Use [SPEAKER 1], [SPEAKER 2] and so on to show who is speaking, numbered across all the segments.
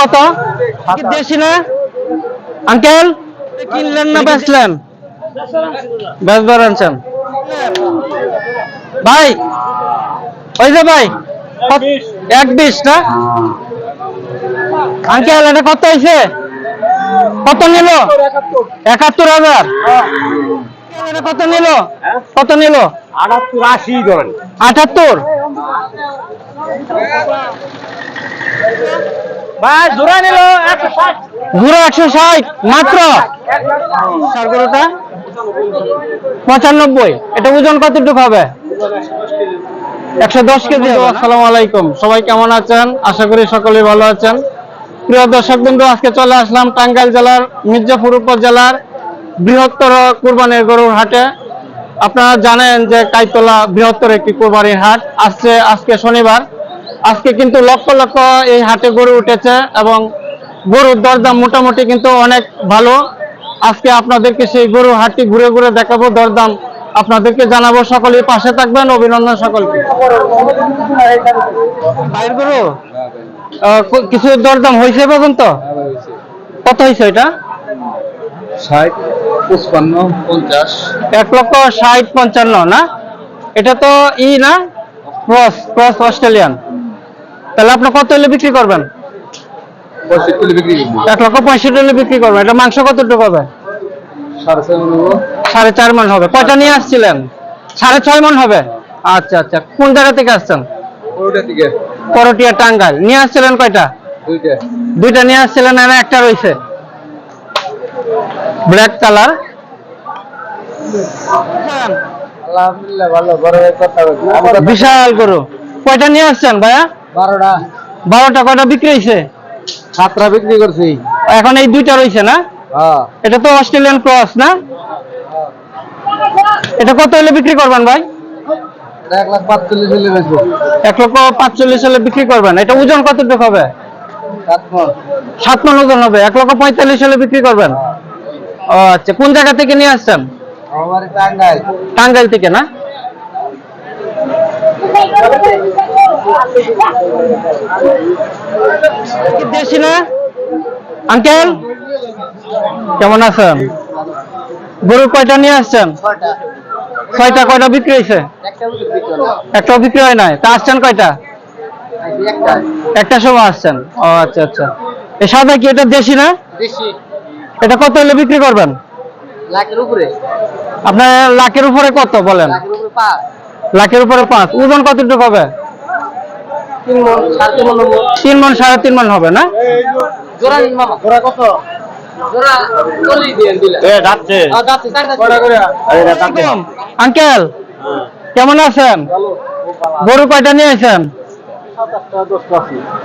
[SPEAKER 1] কত? দেশি না? আঙ্কেল কিনলেন না বেচলেন? বেচবার আনছেন। ভাই ওই যে ভাই এক বিশ না? আঙ্কেল এটা কত হয়েছে কত নিল? একাত্তর হাজার। এটা কত নিল? কত নিল?
[SPEAKER 2] আটাত্তর আশি ধরেন।
[SPEAKER 1] আটাত্তর?
[SPEAKER 2] ভাই জোড়া নিল একশো ষাট।
[SPEAKER 1] ঘুরে একশো ষাট মাত্র? সার পঁচানব্বই। এটা ওজন কতটুকু হবে? একশো দশ কেজি আসসালামু আলাইকুম। সবাই কেমন আছেন? আশা করি সকলেই ভালো আছেন। প্রিয় দর্শক বিন্দু আজকে চলে আসলাম টাঙ্গাইল জেলার মির্জাপুর উপজেলার বৃহত্তর কুরবানির গরুর হাটে। আপনারা জানেন যে কাইতলা বৃহত্তর একটি কুরবানির হাট। আসছে আজকে শনিবার। আজকে কিন্তু লক্ষ লক্ষ এই হাটে গরু উঠেছে এবং গরুর দরদাম মোটামুটি কিন্তু অনেক ভালো। আজকে আপনাদেরকে সেই গরু হাটটি ঘুরে ঘুরে দেখাবো। দরদাম আপনাদেরকে জানাব। সকলে পাশে থাকবেন। অভিনন্দন সকলকে। ভাইয়ের গরু? কিছু দরদাম হয়েছে পর্যন্ত? কত হয়েছে এটা?
[SPEAKER 2] ষাট পঁচপান্ন পঞ্চাশ।
[SPEAKER 1] এক লক্ষ ষাট পঞ্চান্ন না? এটা তো ই না? Cross cross Australian. তাহলে আপনি কত হলে বিক্রি করবেন? এক লক্ষ পঁয়ষট্টি হলে বিক্রি করবেন। এটা মাংস কতটুকু হবে?
[SPEAKER 2] সাড়ে
[SPEAKER 1] চার মন হবে। কয়টা নিয়ে আসছিলেন? সাড়ে ছয় মন হবে? আচ্ছা আচ্ছা। কোন জায়গা থেকে আসছেন? করটিয়া টাঙ্গাইল। নিয়ে আসছিলেন কয়টা?
[SPEAKER 2] দুইটা।
[SPEAKER 1] নিয়ে আসছিলেন আর একটা রয়েছে। Black colour. বিশাল গরু। কয়টা নিয়ে আসছেন ভাইয়া?
[SPEAKER 2] বারোটা।
[SPEAKER 1] বারোটা কয়টা বিক্রি হয়েছে
[SPEAKER 2] সাতটা বিক্রি করছি।
[SPEAKER 1] এখন এই দুইটা রয়েছে না?
[SPEAKER 2] হ্যাঁ।
[SPEAKER 1] এটা তো অস্ট্রেলিয়ান ক্রস না? এটা কত হলে বিক্রি করবেন ভাই?
[SPEAKER 2] এক লাখ পাঁচচল্লিশ হলে বেচবো।
[SPEAKER 1] এক লক্ষ পাঁচচল্লিশ হলে বিক্রি করবেন। এটা ওজন কতটুকু হবে?
[SPEAKER 2] সাত মন।
[SPEAKER 1] ওজন হবে। এক লক্ষ পঁয়তাল্লিশ হলে বিক্রি করবেন? ও আচ্ছা কোন জায়গা থেকে নিয়ে আসছেন?
[SPEAKER 2] টাঙ্গাইল।
[SPEAKER 1] টাঙ্গাইল থেকে না? দেশি না? আঙ্কেল কেমন আছেন? গরু কয়টা নিয়ে আসছেন? ছয়টা। কয়টা বিক্রি হয়েছে? একটাও বিক্রি হয় নাই। তা আসছেন কয়টা? একটা। সময় আসছেন। ও আচ্ছা আচ্ছা। এই সাদা কি এটা দেশি না? এটা কত হলে বিক্রি করবেন?
[SPEAKER 2] লাখের উপরে।
[SPEAKER 1] আপনার লাখের উপরে কত বলেন?
[SPEAKER 2] লাখের উপরে পাঁচ।
[SPEAKER 1] লাখের উপরে পাঁচ। ওজন কতটুকু হবে?
[SPEAKER 2] তিন মন সাড়ে তিন মন
[SPEAKER 1] মন মন হবে না?
[SPEAKER 2] জোড়া কত?
[SPEAKER 1] আঙ্কেল কেমন আছেন? গরু কয়টা নিয়ে আসেন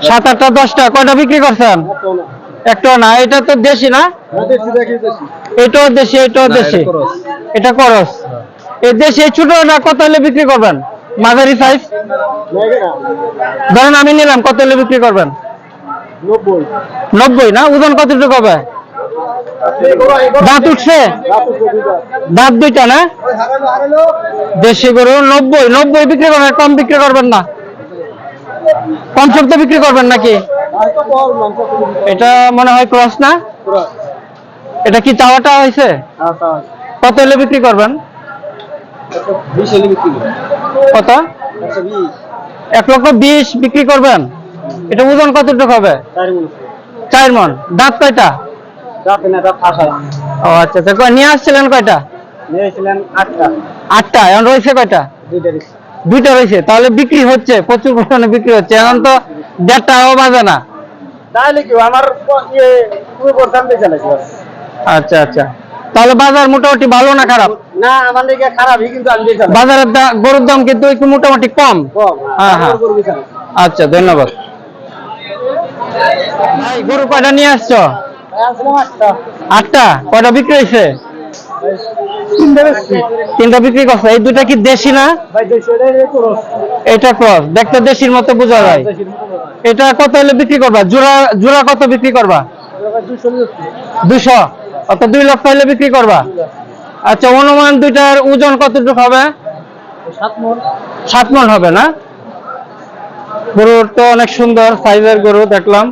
[SPEAKER 1] সাত আটটা দশটা। কয়টা বিক্রি করছেন? একটা না এটা তো দেশি না? এটাও দেশি এটাও দেশি। এটা করস। এই দেশি ছোট না কত হলে বিক্রি করবেন? মাঝারি সাইজ ধরেন আমি নিলাম কত হলে বিক্রি করবেন? নব্বই। না? ওজন কতটুকু হবে? দাঁত উঠছে? দাঁত দুইটা না? দেশি গরু নব্বই। নব্বই বিক্রি করবেন কম বিক্রি করবেন না? কম সপ্তাহ বিক্রি করবেন নাকি? এটা মনে হয় ক্রস না? এটা কি চাওয়াটা হয়েছে? কত হলে বিক্রি করবেন। কত? এক লক্ষ বিশ বিক্রি করবেন। এটা ওজন কতটুকু হবে? চার মন। দাঁত কয়টা? ও আচ্ছা আচ্ছা। নিয়ে আসছিলেন কয়টা?
[SPEAKER 2] আটটা।
[SPEAKER 1] এখন রয়েছে কয়টা?
[SPEAKER 2] দুইটা
[SPEAKER 1] রয়েছে। তাহলে বিক্রি হচ্ছে প্রচুর পরিমাণে বিক্রি হচ্ছে। এখন তো দেড়টাও বাজে না।
[SPEAKER 2] তাহলে কি আমার ইয়ে
[SPEAKER 1] আচ্ছা আচ্ছা। তাহলে বাজার মোটামুটি ভালো না খারাপ?
[SPEAKER 2] না আমার খারাপই কিন্তু আমি
[SPEAKER 1] বাজারের গরুর দাম কিন্তু একটু মোটামুটি কম।
[SPEAKER 2] কম
[SPEAKER 1] হ্যাঁ, হ্যাঁ। আচ্ছা ধন্যবাদ। ভাই গরু কয়টা নিয়ে আসছো?
[SPEAKER 2] আটটা?
[SPEAKER 1] কয়টা বিক্রি হয়েছে?
[SPEAKER 2] তিনটা
[SPEAKER 1] বিক্রি করছে। এই দুটা কি দেশি না? এটা ক্রস। দেখতে দেশির মতো বোঝা যায়। এটা কত হলে বিক্রি করবা? জোড়া জোড়া কত বিক্রি করবা?
[SPEAKER 2] দুশো
[SPEAKER 1] অত দুই লক্ষ হলে বিক্রি করবা। আচ্ছা অনুমান দুইটার ওজন কতটুকু হবে?
[SPEAKER 2] সাত মন।
[SPEAKER 1] সাত মন হবে না? গরুর তো অনেক সুন্দর সাইজের গরু দেখলাম।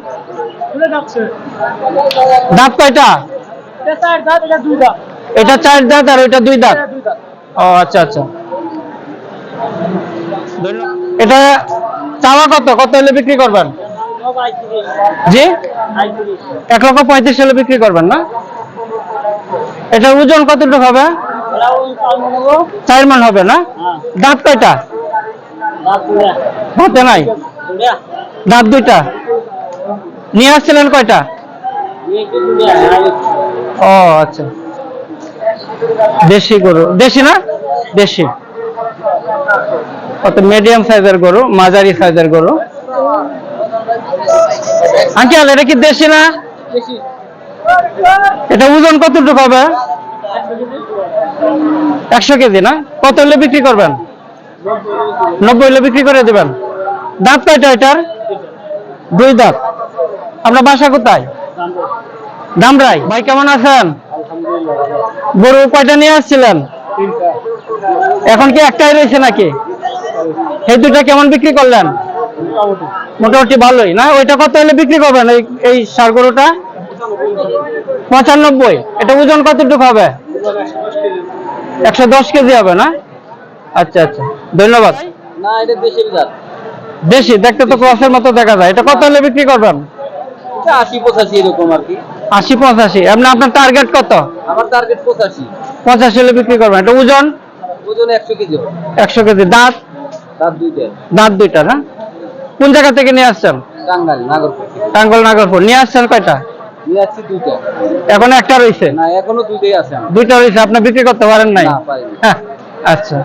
[SPEAKER 1] দাঁত কয়টা? এটা চার দাঁত আর এটা দুই দাঁত। ও আচ্ছা আচ্ছা। এটা চাওয়া কত? কত হলে বিক্রি করবেন? জি? এক লক্ষ পঁয়ত্রিশ হলে বিক্রি করবেন না? এটার ওজন কতটুকু হবে? চার মান হবে না? দাঁত কয়টা? দাঁতে নাই দাঁত দুইটা। নিয়ে আসছিলেন কয়টা? ও আচ্ছা। দেশি গরু। দেশি না? দেশি। কত মিডিয়াম সাইজের গরু, মাঝারি সাইজের গরু? আঙ্কেল, এটা কি দেশি না? এটা ওজন কতটুকু হবে? একশো কেজি, না? কত হলে বিক্রি করবেন? নব্বই হলে বিক্রি করে দেবেন। দাঁত কয়টা এটার? দুই দাঁত। আপনার বাসা কোথায়? দামরাই। ভাই, কেমন আছেন? গরু কয়টা নিয়ে আসছিলেন? এখন কি একটাই রয়েছে নাকি? এই দুটা কেমন বিক্রি করলেন? মোটামুটি ভালোই, না? ওইটা কত হলে বিক্রি করবেন এই সার গরুটা? পঁচানব্বই। এটা ওজন কতটুকু হবে? একশো দশ কেজি হবে না? আচ্ছা আচ্ছা। ধন্যবাদ।
[SPEAKER 2] না এটা
[SPEAKER 1] দেশি দেখতে তো ক্রসের মতো দেখা যায়। এটা কত হলে বিক্রি করবেন?
[SPEAKER 2] আশি পঁচাশি এরকম আর কি।
[SPEAKER 1] আশি পঁচাশি। এমনি আপনার টার্গেট কত?
[SPEAKER 2] আমার টার্গেট পঁচাশি।
[SPEAKER 1] পঁচাশি হলে বিক্রি করবেন। এটা ওজন?
[SPEAKER 2] ওজন একশো কেজি
[SPEAKER 1] একশো কেজি। দাঁত?
[SPEAKER 2] তার দুইটা।
[SPEAKER 1] দাঁত দুইটা না? কোন জায়গা থেকে নিয়ে আসছেন?
[SPEAKER 2] টাঙ্গাল নাগরপুর
[SPEAKER 1] টাঙ্গল নাগরপুর নিয়ে আসছেন কয়টা?
[SPEAKER 2] নিয়ে দুইটা
[SPEAKER 1] এখন একটা রয়েছে
[SPEAKER 2] না এখনও দুইটাই আছে।
[SPEAKER 1] দুইটা রয়েছে আপনি বিক্রি করতে পারেন নাই? হ্যাঁ, আচ্ছা।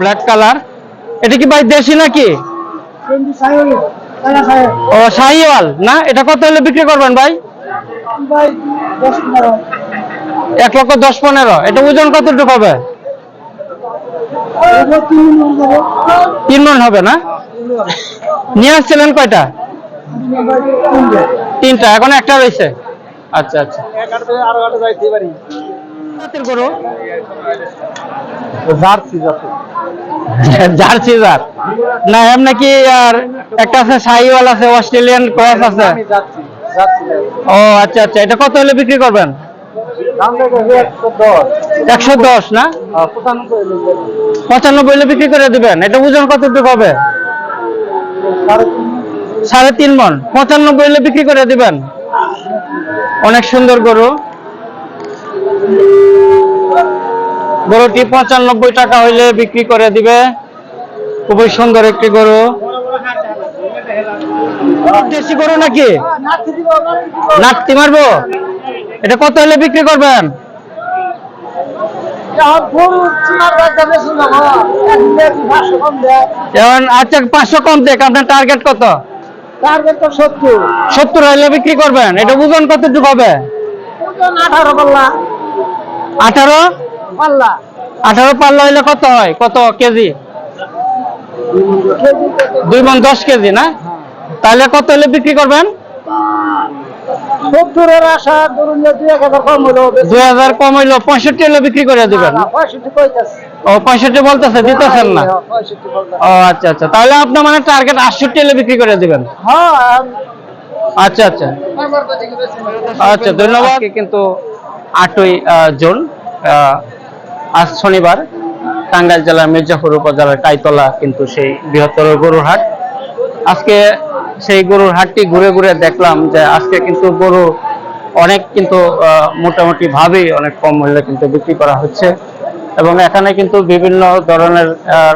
[SPEAKER 1] ব্ল্যাক কালার এটা কি ভাই দেশি নাকি? ও শাহিওয়াল না এটা কত হলে বিক্রি করবেন ভাই? এক লক্ষ দশ পনেরো। এটা ওজন কতটুকু হবে? তিন মন হবে না? নিয়ে আসছিলেন কয়টা? তিনটা এখন একটা রয়েছে। আচ্ছা আচ্ছা। গরু?
[SPEAKER 2] জার্সি জার্সি
[SPEAKER 1] জার্সি না এমনি কি আর একটা আছে শাহিওয়াল আছে অস্ট্রেলিয়ান ক্রস আছে। ও আচ্ছা আচ্ছা। এটা কত হলে বিক্রি করবেন?
[SPEAKER 2] একশো দশ।
[SPEAKER 1] না?
[SPEAKER 2] পঁচানব্বই
[SPEAKER 1] পঁচানব্বই হলে বিক্রি করে দিবেন। এটা ওজন কতটুকু হবে? সাড়ে তিন মন। পঁচানব্বই হলে বিক্রি করে দিবেন। অনেক সুন্দর গরু। গরুটি পঁচানব্বই টাকা হইলে বিক্রি করে দিবে। খুবই সুন্দর একটি গরু। দেশি গরু নাকি? নাকতি মারবো? এটা কত হলে বিক্রি করবেন? আচ্ছা পাঁচশো কম দেখ আপনার টার্গেট কত? সত্তর। বিক্রি করবেন। এটা ওজন কতটুকু হবে? আঠারো আঠারো? পাল্লা। হইলে কত হয়? কত কেজি? দুই মন দশ কেজি না? তাহলে কত হলে বিক্রি করবেন?
[SPEAKER 2] সত্তরের আশা ধরুন যে দুই এক হাজার কম হলো
[SPEAKER 1] দুই হাজার কম হইল পঁয়ষট্টি হলে বিক্রি করে দিবেন? ও পঁয়ষট্টি বলতেছে দিতেছেন না? ও আচ্ছা আচ্ছা। তাহলে আপনার মানে টার্গেট আটষট্টি হলে বিক্রি করে দিবেন?
[SPEAKER 2] হ্যাঁ
[SPEAKER 1] আচ্ছা আচ্ছা। আচ্ছা ধন্যবাদ। কিন্তু আটই জুন আজ শনিবার টাঙ্গাইল জেলার মির্জাপুর উপজেলার কাইতলা কিন্তু সেই বৃহত্তর গরুর হাট। আজকে সেই গরুর হাটটি ঘুরে ঘুরে দেখলাম যে আজকে কিন্তু গরু অনেক কিন্তু মোটামুটি ভাবেই অনেক কম মূল্যে কিন্তু বিক্রি করা হচ্ছে। এবং এখানে কিন্তু বিভিন্ন ধরনের আহ,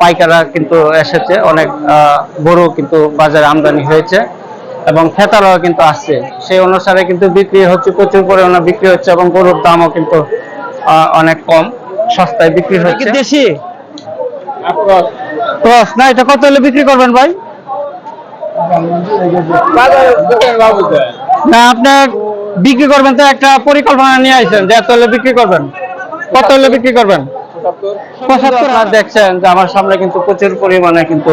[SPEAKER 1] পাইকাররা কিন্তু এসেছে। অনেক গরু কিন্তু বাজারে আমদানি হয়েছে এবং ক্রেতারাও কিন্তু আসছে। সেই অনুসারে কিন্তু বিক্রি হচ্ছে প্রচুর পরিমাণে বিক্রি হচ্ছে এবং গরুর দামও কিন্তু অনেক কম সস্তায় বিক্রি হচ্ছে। দেশি? ক্রস। না এটা কত হলে বিক্রি করবেন ভাই? না, আপনার বিক্রি করবেন তো একটা পরিকল্পনা নিয়ে আসছেন যে এত বিক্রি করবেন। কত হলে বিক্রি করবেন? পঁচাত্তর আর দেখছেন যে আমার সামনে কিন্তু প্রচুর পরিমাণে কিন্তু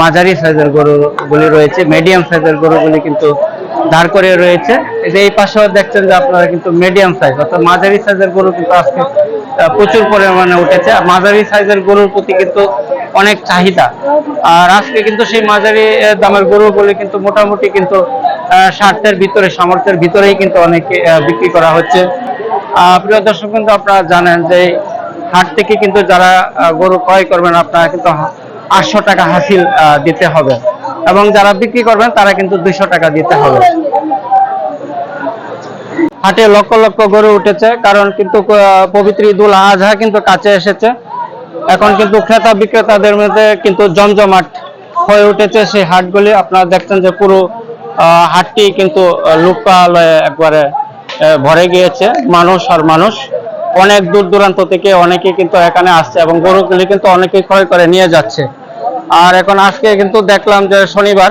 [SPEAKER 1] মাঝারি সাইজের গরুগুলি রয়েছে মিডিয়াম সাইজের গরুগুলি কিন্তু দাঁড় করে রয়েছে। এই যে এই পাশেও দেখছেন যে আপনারা কিন্তু মিডিয়াম সাইজ অর্থাৎ মাঝারি সাইজের গরু কিন্তু আজকে প্রচুর পরিমাণে উঠেছে। আর মাঝারি সাইজের গরুর প্রতি কিন্তু অনেক চাহিদা। আর আজকে কিন্তু সেই মাঝারি দামের গরুগুলি কিন্তু মোটামুটি কিন্তু স্বার্থের ভিতরে, সামর্থ্যের ভিতরেই কিন্তু অনেকে বিক্রি করা হচ্ছে। প্রিয় দর্শক কিন্তু আপনারা জানেন যে, হাট থেকে কিন্তু যারা গরু ক্রয় করবেন, আপনারা কিন্তু আটশো টাকা হাসিল দিতে হবে। এবং যারা বিক্রি করবেন, তারা কিন্তু দুইশো টাকা দিতে হবে। হাটে লক্ষ লক্ষ গরু উঠেছে, কারণ কিন্তু পবিত্র ঈদুল আজহা কিন্তু কাছে এসেছে। এখন কিন্তু ক্রেতা বিক্রেতাদের মধ্যে কিন্তু জমজমাট হয়ে উঠেছে সেই হাটগুলি। আপনারা দেখছেন যে পুরো হাটটি কিন্তু লোকালয়ে একবারে ভরে গিয়েছে, মানুষ আর মানুষ। অনেক দূর দূরান্ত থেকে অনেকে কিন্তু এখানে আসছে এবং গরুগুলি কিন্তু অনেকে ক্রয় করে নিয়ে যাচ্ছে। আর এখন আজকে কিন্তু দেখলাম যে শনিবার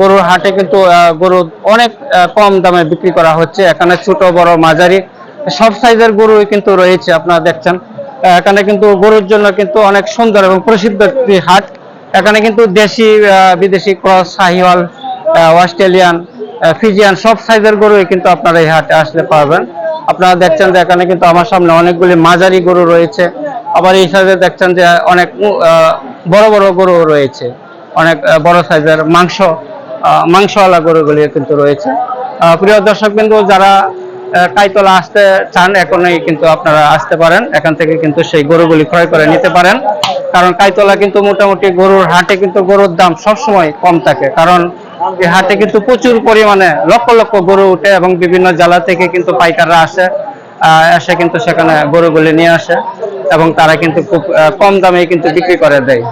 [SPEAKER 1] গরুর হাটে কিন্তু গরু অনেক কম দামে বিক্রি করা হচ্ছে। এখানে ছোট, বড়, মাঝারি, সব সাইজের গরুই কিন্তু রয়েছে, আপনারা দেখছেন। এখানে কিন্তু গরুর জন্য কিন্তু অনেক সুন্দর এবং প্রসিদ্ধ একটি হাট। এখানে কিন্তু দেশি বিদেশি ক্রস, সাহিওয়াল অস্ট্রেলিয়ান ফিজিয়ান সব সাইজের গরুই কিন্তু আপনারা এই হাটে আসলে পাবেন। আপনারা দেখছেন যে এখানে কিন্তু আমার সামনে অনেকগুলি মাঝারি গরু রয়েছে। আবার এই সাইডে দেখছেন যে অনেক বড় বড় গরু রয়েছে। অনেক বড় সাইজের মাংস মাংসওয়ালা গরুগুলি কিন্তু রয়েছে। প্রিয় দর্শক বিন্দু, যারা কাইতলা আসতে চান, এখনই কিন্তু আপনারা আসতে পারেন। এখান থেকে কিন্তু সেই গরুগুলি ক্রয় করে নিতে পারেন। কারণ কাইতলা কিন্তু মোটামুটি গরুর হাটে কিন্তু গরুর দাম সবসময় কম থাকে। কারণ এই হাটে কিন্তু প্রচুর পরিমাণে লক্ষ লক্ষ গরু উঠে এবং বিভিন্ন জেলা থেকে কিন্তু পাইকাররা আসে এসে কিন্তু সেখানে গরুগুলি নিয়ে আসে এবং তারা কিন্তু খুব কম দামে কিন্তু বিক্রি করে দেয়।